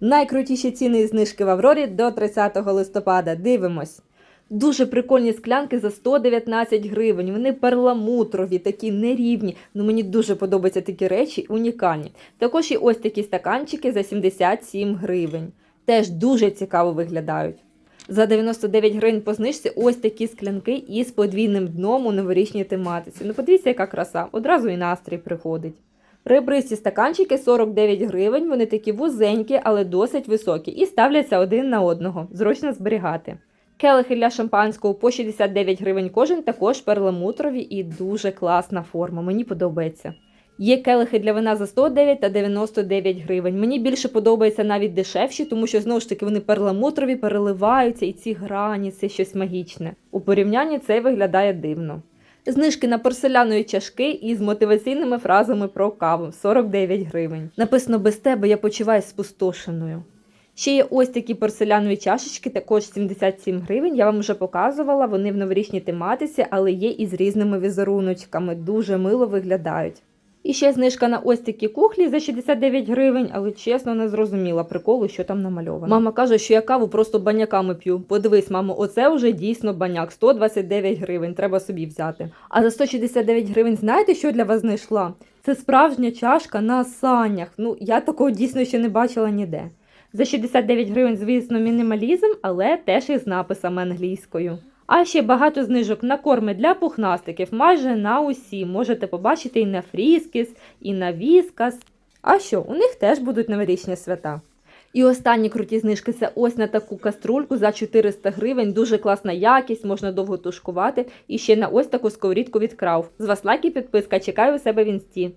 Найкрутіші ціни і знижки в Аврорі до 30 листопада. Дивимось. Дуже прикольні склянки за 119 гривень. Вони перламутрові, такі нерівні. Ну мені дуже подобаються такі речі, унікальні. Також і ось такі стаканчики за 77 гривень. Теж дуже цікаво виглядають. За 99 гривень по знижці ось такі склянки із подвійним дном у новорічній тематиці. Ну подивіться, яка краса, одразу і настрій приходить. Ребристі стаканчики 49 гривень, вони такі вузенькі, але досить високі, і ставляться один на одного. Зручно зберігати. Келихи для шампанського по 69 гривень кожен, також перламутрові і дуже класна форма. Мені подобається. Є келихи для вина за 109 та 99 гривень. Мені більше подобається навіть дешевші, тому що знову ж таки вони перламутрові, переливаються, і ці грані це щось магічне. У порівнянні це виглядає дивно. Знижки на порселяної чашки із мотиваційними фразами про каву 49 гривень. Написано без тебе я почуваюся спустошеною. Ще є ось такі порселянові чашечки, також 77 гривень. Я вам вже показувала, вони в новорічній тематиці, але є і з різними візеруночками, дуже мило виглядають. І ще знижка на ось такі кухлі за 69 гривень, але чесно не зрозуміла приколу, що там намальовано. Мама каже, що я каву просто баняками п'ю. Подивись, мамо, оце вже дійсно баняк. 129 гривень, треба собі взяти. А за 169 гривень знаєте, що для вас знайшла? Це справжня чашка на санях. Ну, я такого дійсно ще не бачила ніде. За 69 гривень, звісно, мінімалізм, але теж із написами англійською. А ще багато знижок на корми для пухнастиків, майже на усі. Можете побачити і на фріскіс, і на віскас. А що, у них теж будуть новорічні свята. І останні круті знижки це ось на таку каструльку за 400 гривень. Дуже класна якість, можна довго тушкувати. І ще на ось таку сковорідку від Крауф. З вас лайк і підписка. Чекаю у себе в інсті.